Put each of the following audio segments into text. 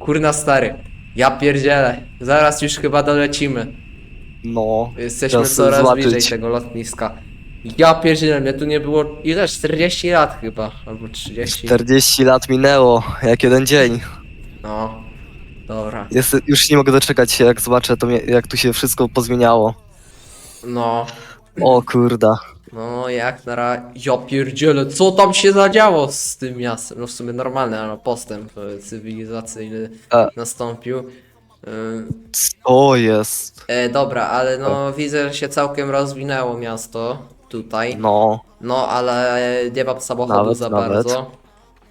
Kurna stary. Ja pierdzielę. Zaraz już chyba dolecimy. No. Jesteśmy Czas coraz zobaczyć. bliżej tego lotniska. Ja pierdzielę, mnie tu nie było ile? 40 lat chyba, albo 30. 40 lat minęło, jak jeden dzień. No. Dobra. Jest, już nie mogę doczekać się, jak zobaczę, to mnie, jak tu się wszystko pozmieniało. No. O kurda. No jak na razie. Ja pierdzielę, co tam się zadziało z tym miastem? No w sumie normalny, ale postęp e, cywilizacyjny nastąpił. Y, Co jest? E, dobra, ale no widzę, że się całkiem rozwinęło miasto tutaj. No. No, ale nie mam samochodu Nawet, za nawet. bardzo.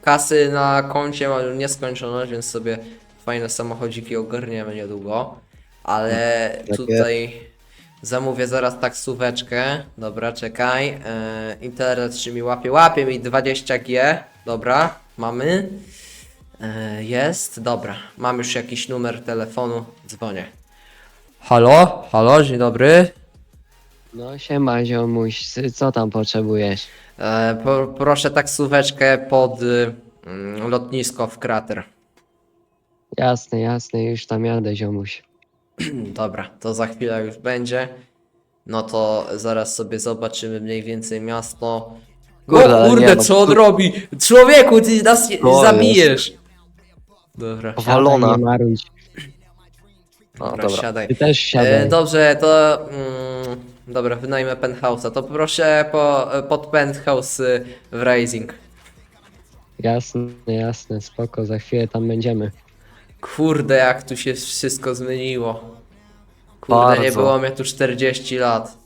Kasy na koncie mam nieskończoność, więc sobie fajne samochodziki ogarniemy niedługo. Ale Jakie? tutaj zamówię zaraz taksóweczkę. Dobra, czekaj. E, internet czy mi łapie? Łapie mi 20G. Dobra, mamy. E, jest, dobra. Mam już jakiś numer telefonu. Dzwonię. Halo? Halo, dzień dobry. No siema ziomuś, co tam potrzebujesz? E, po, proszę taksóweczkę pod y, mm, lotnisko w krater. Jasne, jasne, już tam jadę ziomuś. Dobra, to za chwilę już będzie. No to zaraz sobie zobaczymy mniej więcej miasto. Kurde, o ale kurde, nie, no, co on tu- robi? Człowieku, ty nas nie- To zabijesz. Dobra. Siadaj, nie marudź. A, dobra, dobra. siadaj. Ty też E, siadaj. dobrze, to... Mm, dobra, wynajmę penthouse'a. To proszę po, pod penthouse y, w Rising. Jasne, jasne, spoko, za chwilę tam będziemy. Kurde, jak tu się wszystko zmieniło. Kurde, Bardzo. nie było mnie tu 40 lat.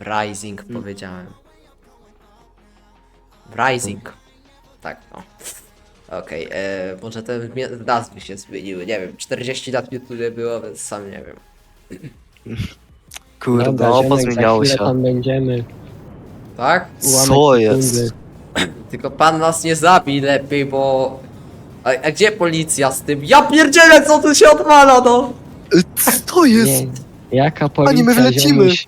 Rising powiedziałem. Rising. Tak, no. Okej, e, może te nazwy się zmieniły, nie wiem, 40 lat mnie tu nie było, więc sam nie wiem. Kurde, Dobra, no ziomek, pozmieniało za się. tam będziemy. Tak? Ułamek Co jest? sekundy. Tylko pan nas nie zabij lepiej, bo... A, a gdzie policja z tym? Ja pierdzielę, co tu się odwala, no! Y, Co jest? Nie, jaka policja, my wylecimy. ziomuś?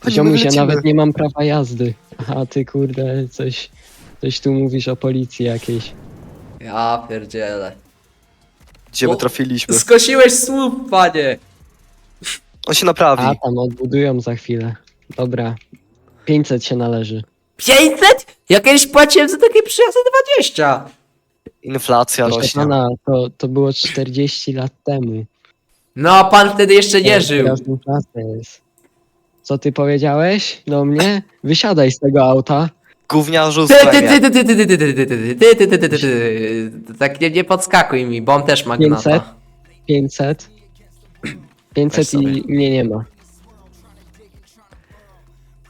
Pani, my Ziomuś, ja nawet nie mam prawa jazdy. A ty kurde, coś, coś tu mówisz o policji jakiejś. Ja pierdzielę. Gdzie my O, trafiliśmy? Skosiłeś słup, panie! On się naprawi. A, tam odbudują za chwilę. Dobra, 500 się należy. 500? Ja kiedyś płaciłem za takie przyjazdy 20. Inflacja rośnie. pana, to, to było 40 lat temu. No, a pan wtedy jeszcze nie Teraz- żył. teraz inflacja jest. Co ty powiedziałeś do mnie? Wysiadaj z tego auta. Gówniarzu z Ty, ty, premia. ty, ty, ty, ty, ty, ty, ty, ty, ty, ty, ty, ty, ty, ty. Tak nie, nie podskakuj mi, bo on też ma 500. gnata. 500. 500 sobie. i mnie nie ma.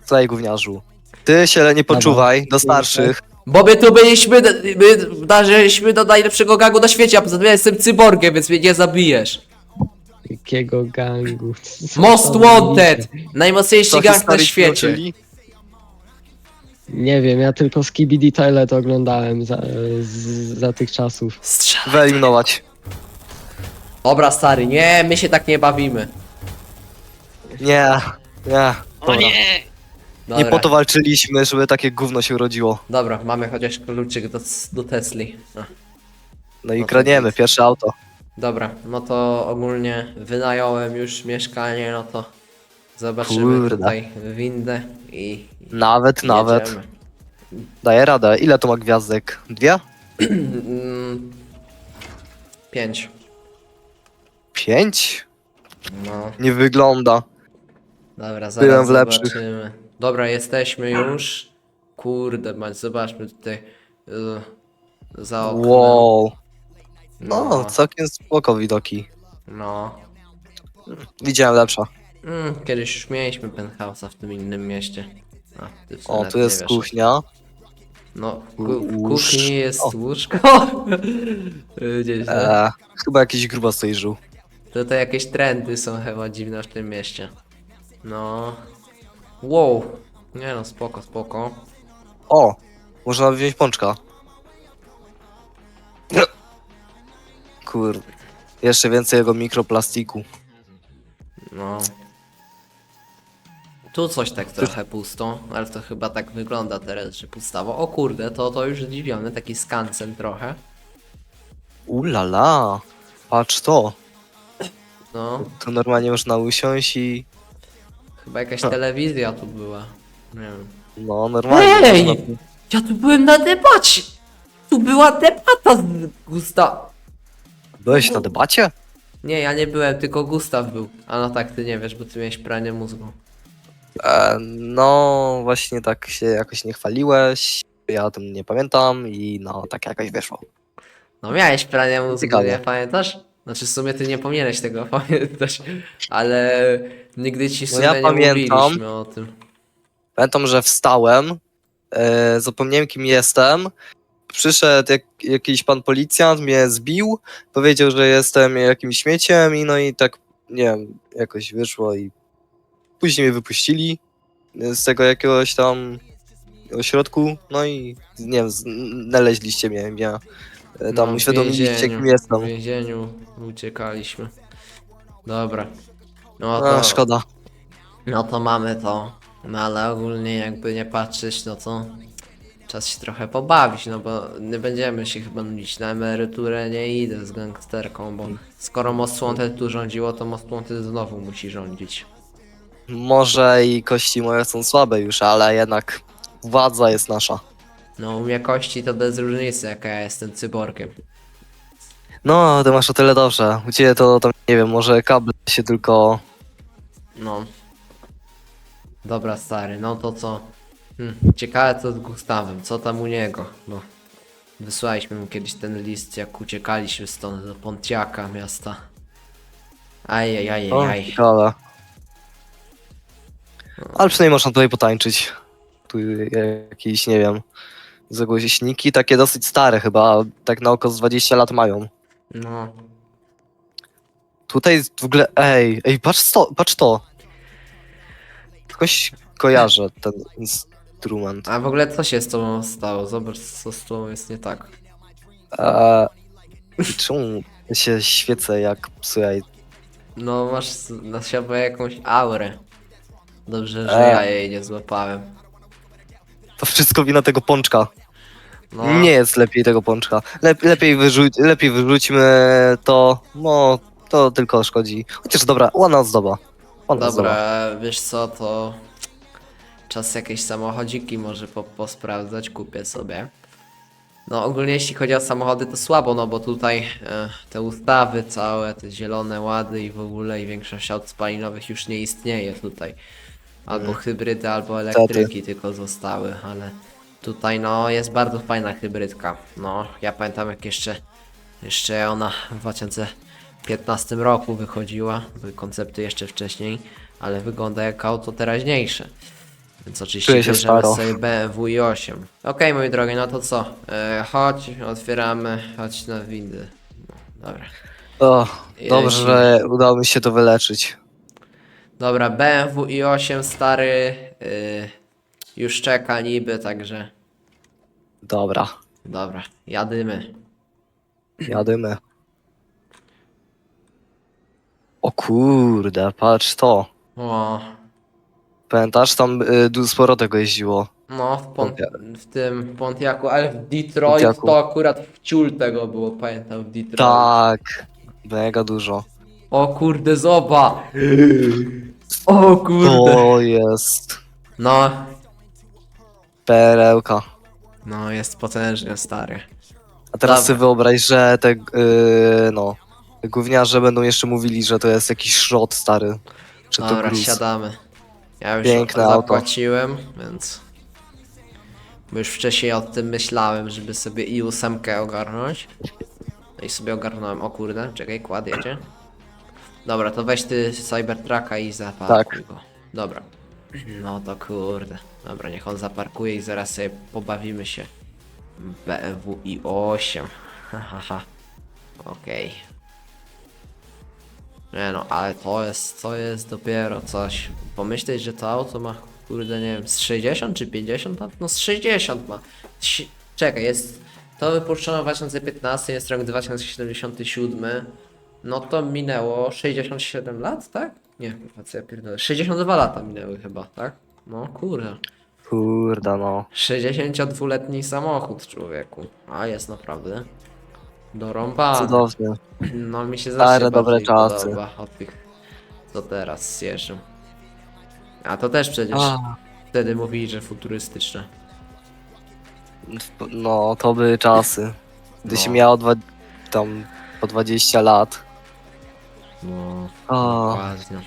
Słuchaj, gówniarzu. Ty się nie poczuwaj do starszych. Bo my tu byliśmy, my należeliśmy do najlepszego gangu na świecie, a poza tym ja jestem cyborgiem, więc mnie nie zabijesz. Jakiego gangu? Co Most Wanted! Najmocniejszy gang na świecie. Nie wiem, ja tylko Skibidi Toilet oglądałem za, z, za tych czasów. Strzał. Wyeliminować. Dobra, stary, nie, my się tak nie bawimy. Nie, nie. Dobra. Dobra. Nie po to walczyliśmy, żeby takie gówno się urodziło. Dobra, mamy chociaż kluczyk do, do Tesli. A, No i No to nic. pierwsze auto. dobra, no to ogólnie wynająłem już mieszkanie, no to zobaczymy Kurde. tutaj windę i Nawet, nawet. jedziemy. Daję radę. Ile to ma gwiazdek? Dwie? Mm, Pięć. Pięć? No, Nie wygląda. dobra, Byłem zaraz w lepszych. zobaczymy. Dobra, jesteśmy już. Kurde, mać, zobaczmy tutaj y, za oknem. Wow. No, całkiem spoko widoki. no. Widziałem lepsza. Mm, kiedyś już mieliśmy penthouse'a w tym innym mieście. A, ty w sumie O, nawet tu nie jest wiesz. kuchnia. No, w, ku- w Łóż- kuchni jest o. łóżko. Gdzieś, no. Eee, chyba jakiś gruba stoi żył. Tutaj jakieś trendy są chyba dziwne w tym mieście. No. Wow. Nie no, spoko, spoko. O! Można wziąć pączka. Kurde. Jeszcze więcej jego mikroplastiku. No. Tu coś tak trochę pusto, ale to chyba tak wygląda teraz, że pustawo. O kurde, to, to już zdziwiony, taki skansen trochę. Ulala. Patrz to. No, To normalnie można usiąść i... chyba jakaś Co? telewizja tu była. Nie wiem. No, normalnie Ej! można... Ja tu byłem na debacie! Tu była debata z Gustaw. Byłeś na debacie? Nie, ja nie byłem, tylko Gustaw był. A no tak, ty nie wiesz, bo ty miałeś pranie mózgu. E, no, właśnie tak się jakoś nie chwaliłeś. Ja o tym nie pamiętam i no, tak jakoś wyszło. No miałeś pranie mózgu, Ciekawe. nie pamiętasz? Znaczy w sumie ty nie powinieneś tego pamiętać, ale nigdy ci w No sumie ja nie pamiętam. mówiliśmy o tym. Pamiętam, że wstałem, e, zapomniałem kim jestem. Przyszedł jak, jakiś pan policjant, mnie zbił, powiedział, że jestem jakimś śmieciem i no i tak, nie wiem, jakoś wyszło i później mnie wypuścili z tego jakiegoś tam ośrodku, no i nie wiem, znaleźliście mnie, e, tam No, uświadomiliście kim jestem. W więzieniu uciekaliśmy. Dobra. No A, to, szkoda. no to mamy to. No ale ogólnie jakby nie patrzeć, no to czas się trochę pobawić, no bo nie będziemy się chyba nudzić. Na emeryturę nie idę z gangsterką, bo skoro Most Wanted tu rządziło, to Most Wanted znowu musi rządzić. Może i kości moje są słabe już, ale jednak władza jest nasza. No u mnie kości to bez różnicy, jaka ja jestem cyborgiem. No, ty masz o tyle dobrze. U ciebie to tam, nie wiem, może kable się tylko... No. Dobra, stary, no to co? Hm, ciekawe co z Gustawem, co tam u niego, bo wysłaliśmy mu kiedyś ten list, jak uciekaliśmy stąd do Pontiaka miasta. Ajajajajaj. O, ciekawe. Ale przynajmniej można tutaj potańczyć. Tu jakieś, nie wiem, zagłośniki, takie dosyć stare chyba, tak na oko z 20 lat mają. No, Tutaj w ogóle, ej, ej, patrz to, patrz to. Jakoś kojarzę ten instrument. a w ogóle co się z tobą stało? Zobacz co z tobą jest nie tak. Eee, czemu się świecę jak, słuchaj, No masz na siebie jakąś aurę. Dobrze, że E. ja jej nie złapałem. to wszystko wina tego pączka. No, Nie jest lepiej tego pączka. Lep, lepiej, wyrzuć, lepiej wyrzućmy to. No, to tylko szkodzi. Chociaż dobra, ładna ozdoba. Ładna ozdoba. Dobra, wiesz co, to czas jakieś samochodziki może po, posprawdzać, kupię sobie. No ogólnie jeśli chodzi o samochody to słabo, no bo tutaj e, te ustawy całe, te zielone łady i w ogóle i większość aut spalinowych już nie istnieje tutaj. Albo hybrydy, albo elektryki tylko zostały, ale tutaj no jest bardzo fajna hybrydka. No ja pamiętam jak jeszcze, jeszcze ona w 2015 roku wychodziła, były koncepty jeszcze wcześniej, ale wygląda jak auto teraźniejsze. Więc oczywiście Czuję się bierzemy staro. sobie BMW i8. Okej moi drogi, no to co? E, chodź, otwieramy, chodź na windy. No, dobra. O, dobrze, że udało mi się to wyleczyć. Dobra, BMW i8 stary y, już czeka niby, także Dobra, dobra, jadymy. jadymy. O kurde, patrz to. O, Pamiętasz, tam y, du- sporo tego jeździło. no w, Pont w tym Pontiaku, ale w Detroit Pontiacu. to akurat w ciul tego było, pamiętam w Detroit. Tak, mega dużo. O kurde, zoba! O kurde! To jest No, perełka. No jest potężnie stary. A teraz Dobra. sobie wyobraź, że te, yy, no, gówniarze będą jeszcze mówili, że to jest jakiś szrot stary. Czy to Dobra, gruz. siadamy. Ja już Piękne auto. zapłaciłem, więc... Bo już wcześniej o tym myślałem, żeby sobie i ósemkę ogarnąć. No i sobie ogarnąłem. O kurde, czekaj, kład jedzie. Dobra, to weź ty Cybertrucka i zaparkuj Tak. go. Dobra. No to kurde. Dobra, niech on zaparkuje i zaraz sobie pobawimy się. BMW i 8. Hahaha. Okej. Nie no, ale to jest, to jest dopiero coś. Pomyśleć, że to auto ma, kurde, nie wiem, z 60 czy 50 lat? No z 60 ma. Czekaj, jest, to wypuszczono w 2015, jest rok 2077. No to minęło 67 lat, tak? Nie, kurwa, co ja pierdolę. 62 lata minęły chyba, tak? No kurde. Kurde, no. 62-letni samochód, człowieku. A jest naprawdę. Dorąbane. Cudownie. No mi się Stare, zawsze dobre bardziej czasy. podoba od tych, co teraz jeżdżą. A to też przecież A, wtedy mówili, że futurystyczne. no, to były czasy. Gdy No. się miało dwa, tam po 20 lat. No, O, dokładnie.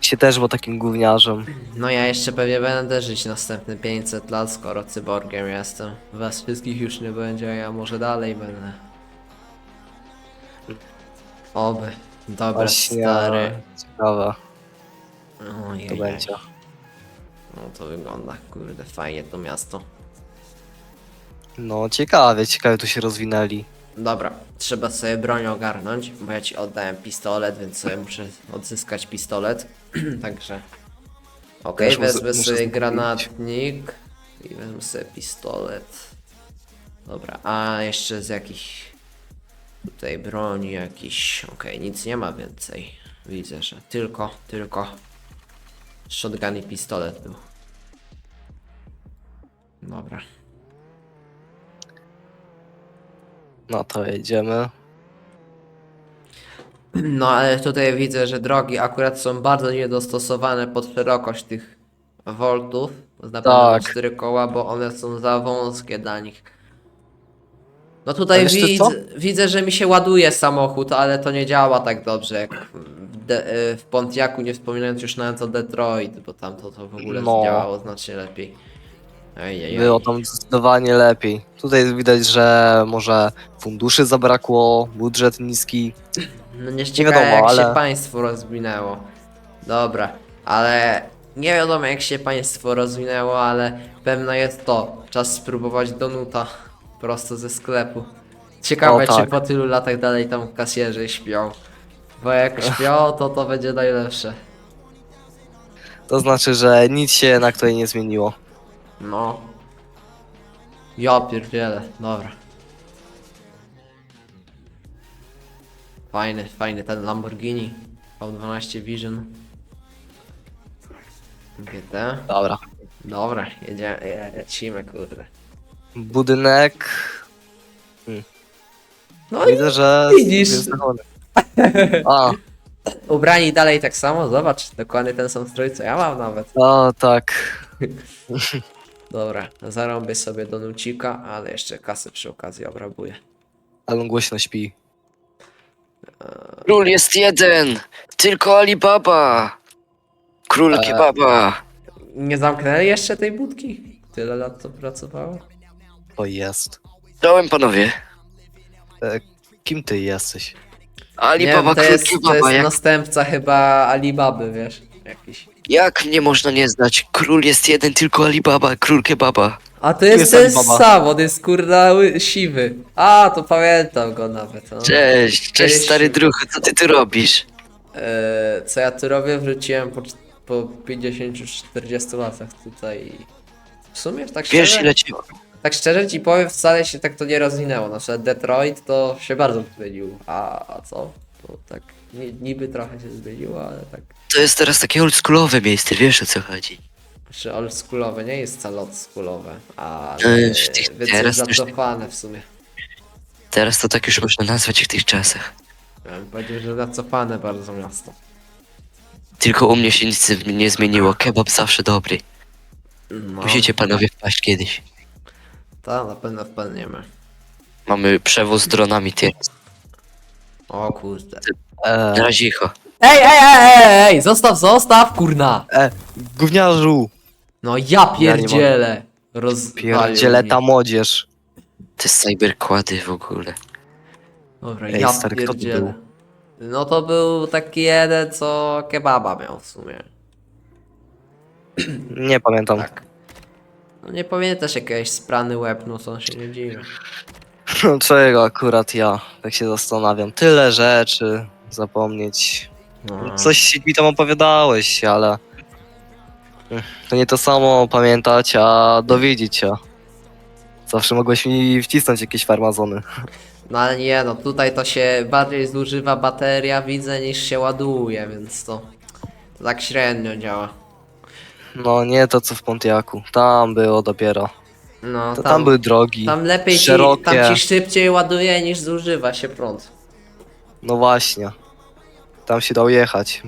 się też był takim gówniarzem. No ja jeszcze pewnie będę żyć następne 500 lat, skoro cyborgiem jestem. Was wszystkich już nie będzie, a ja może dalej będę. Oby. Dobra, Właśnie, stary. Ciekawe, Ojej. to będzie. No to wygląda, kurde, fajnie to miasto. No, ciekawie, ciekawie tu się rozwinęli. Dobra, trzeba sobie broń ogarnąć, bo ja ci oddałem pistolet, więc sobie muszę odzyskać pistolet. Także. Okej, muszę- wezmę muszę sobie granatnik i wezmę sobie pistolet. Dobra, a jeszcze z jakichś tutaj broni jakiś. Okej, nic nie ma więcej. Widzę, że tylko, tylko shotgun i pistolet był. Dobra. No to jedziemy. No ale tutaj widzę, że drogi akurat są bardzo niedostosowane pod szerokość tych voltów. Na pewno Tak. cztery koła, bo one są za wąskie dla nich. No tutaj co? widzę, widzę, że mi się ładuje samochód, ale to nie działa tak dobrze jak w, De w Pontiacu, nie wspominając już nawet o Detroit, bo tam to, to w ogóle No. działało znacznie lepiej. Ejejej. Było tam zdecydowanie lepiej. Tutaj widać, że może funduszy zabrakło, budżet niski. No nie ciekawe wiadomo, jak ale- się państwo rozwinęło. Dobra, ale nie wiadomo jak się państwo rozwinęło, ale pewne jest to. Czas spróbować donuta prosto ze sklepu. Ciekawe O, czy tak. po tylu latach dalej tam kasjerzy śpią. Bo jak śpią, to to będzie najlepsze. To znaczy, że nic się jednak tutaj nie zmieniło. No. Ja pierdzielę, dobra. Fajny, fajny ten Lamborghini. V12 Vision. GT. Dobra. Dobra, jedziemy, je- lecimy, kurde. Budynek. No i Widzę, że. widzisz. jest zadowolony. A, ubrani dalej tak samo, zobacz, dokładnie ten sam strój, co ja mam nawet. o tak. Dobra, zarąbię sobie do nucika, ale jeszcze kasę przy okazji obrabuję. Ale on głośno śpi. Król jest jeden! Tylko Alibaba! Król Eee. kebaba! Nie zamknęli jeszcze tej budki? Tyle lat to pracowało? To jest. Czołem panowie! Kim ty jesteś? Alibaba, nie, to król jest, to kebaba! jest Jak, następca chyba Alibaby, wiesz? Jakiś. Jak mnie można nie znać? Król jest jeden, tylko Alibaba, król kebaba! A to jest jest ten Alibaba. sam, on jest kurna ły- siwy. A, to pamiętam go nawet. No. Cześć, cześć Cześć. stary druhu, co ty tu robisz? Eee, co ja tu robię? Wróciłem po, cz- po 50-40 latach tutaj. W sumie tak Wiesz szczerze, ile tak szczerze ci powiem, wcale się tak to nie rozwinęło. Na przykład Detroit to się bardzo zmienił. A, a co? To tak ni- niby trochę się zmieniło, ale tak. To jest teraz takie oldschoolowe miejsce, wiesz o co chodzi? Czy oldschoolowe nie jest wcale oldschoolowe, w tych- teraz jest już- zacofane w sumie. Teraz to tak już można nazwać w tych czasach. Ja bym powiedział, że zacofane bardzo miasto. Tylko u mnie się nic nie zmieniło, kebab zawsze dobry. No, Musicie panowie wpaść kiedyś. Ta, na pewno wpadniemy. Mamy przewóz dronami, ty. O kurde. E, Na razie icho. Ej, ej, ej, ej, ej, zostaw, zostaw, kurna! e, gówniarzu! No ja pierdzielę. Pierdziele mnie. ta młodzież. Te cyberkłady w ogóle. Dobra, Ej, ja stary, kto to pierdzielę. był? No to był taki jeden, co kebaba miał w sumie. Nie pamiętam. Tak. No nie pamiętasz jakiegoś sprany łeb, no to się nie dziwię. Czego akurat ja tak się zastanawiam. Tyle rzeczy zapomnieć. No. Coś mi tam opowiadałeś, ale to nie to samo pamiętać, a dowiedzieć się. Zawsze mogłeś mi wcisnąć jakieś farmazony. No ale nie, no tutaj to się bardziej zużywa bateria, widzę, niż się ładuje, więc to, to tak średnio działa. No nie to co w Pontiaku. Tam było dopiero. No, To tam były drogi. Tam lepiej ci, szerokie. tam ci szybciej ładuje niż zużywa się prąd. No właśnie. Tam się dało jechać.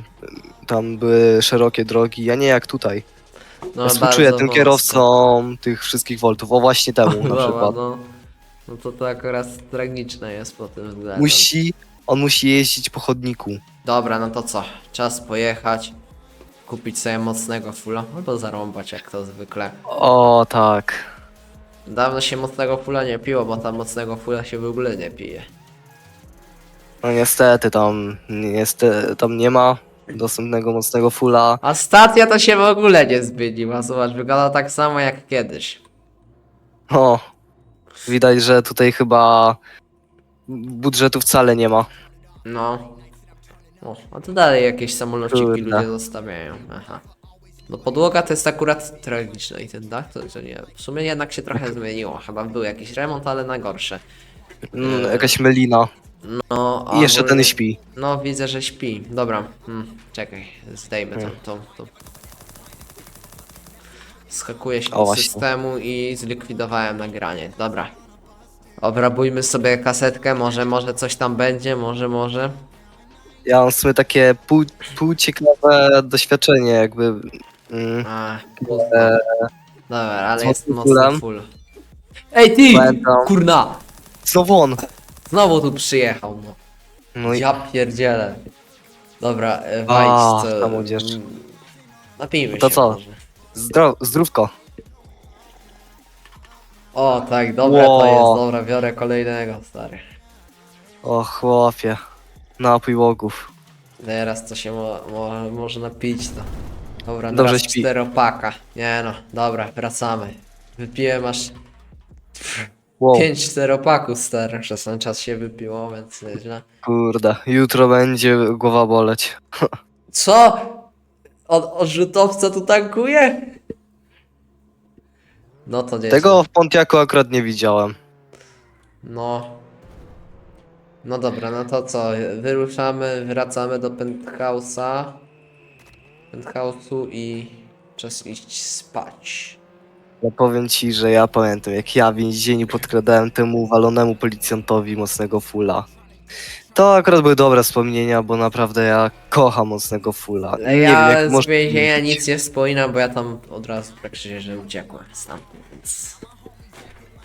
Tam były szerokie drogi, a nie jak tutaj. No, ja współczuję bardzo tym wąsko. kierowcom tych wszystkich voltów. O właśnie temu na Dobra, przykład. No, no to to akurat tragiczne jest po tym względem. Musi, on musi jeździć po chodniku. Dobra, no to co? Czas pojechać, kupić sobie mocnego fulla, albo zarąbać jak to zwykle. O tak. Dawno się mocnego fulla nie piło, bo tam mocnego fulla się w ogóle nie pije. No niestety tam, niestety, tam nie ma dostępnego mocnego fulla. A stacja to się w ogóle nie zmieniła, zobacz, wygląda tak samo jak kiedyś. O, widać, że tutaj chyba budżetu wcale nie ma. No. O, a tu dalej jakieś samolociki Kurde. ludzie zostawiają. Aha. No podłoga to jest akurat tragiczna i ten dach to, to nie. W sumie jednak się trochę zmieniło. Chyba był jakiś remont, ale na gorsze. Mm, jakaś melina. No, I jeszcze ten śpi. No widzę, że śpi. Dobra, hmm, czekaj, zdejmę tą, tą, tą. Skakuję się O, do właśnie. systemu i zlikwidowałem nagranie. Dobra. Obrabujmy sobie kasetkę, może, może coś tam będzie, może, może. Ja mam w sumie takie pół, półciekawe doświadczenie, jakby. Mm, A, e, Dobra, ale jest mocno full. Ej ty! Pamiętam. Kurna! znowu on. Znowu tu przyjechał, no. No i Ja pierdzielę. Dobra, e, A, wejdź, co... ta młodzież. Napijmy To się co? może. zdro, zdrówko. O, tak, dobra to Ło. jest, dobra, biorę kolejnego, stary. O chłopie. Napój łogów. Teraz co się mo, mo, można pić, to. Dobra, Dobrze teraz śpi. czteropaka. Nie no, dobra, wracamy. Wypiłem aż Wow, pięć czteropaków, stary. Przez ten czas się wypiło, więc nieźle. kurde. Jutro będzie głowa boleć. Co? Od odrzutowca tu tankuje? No to nie. Tego w Pontiaku akurat nie widziałem. No. No dobra, no to co? Wyruszamy, wracamy do penthouse'a. Penthouse'u i czas iść spać. Ja powiem ci, że ja pamiętam, jak ja w więzieniu podkradałem temu walonemu policjantowi mocnego fulla. To akurat były dobre wspomnienia, bo naprawdę ja kocham mocnego fulla. Ale Nie ja wiem, jak z można więzienia nic nie wspominam, bo ja tam od razu praktycznie, że uciekłem stamtąd, więc...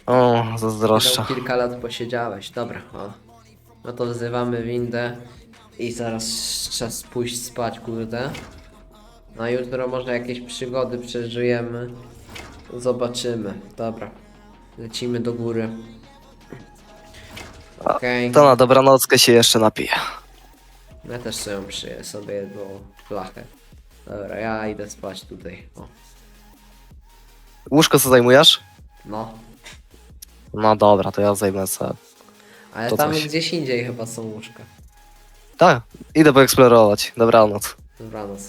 O, zazdroszczę. Tam kilka lat posiedziałeś, dobra. O. No to wzywamy windę i zaraz czas pójść spać, kurde. Na jutro może jakieś przygody przeżyjemy. Zobaczymy. Dobra. Lecimy do góry. Okej. To na dobranockę się jeszcze napiję. Ja też sobie przyję sobie jedną flachę. Dobra, ja idę spać tutaj. O. Łóżko co zajmujesz? No. No dobra, to ja zajmę sobie. Ale To tam coś. gdzieś indziej chyba są łóżka. Tak, idę poeksplorować. Dobranoc. Dobranoc.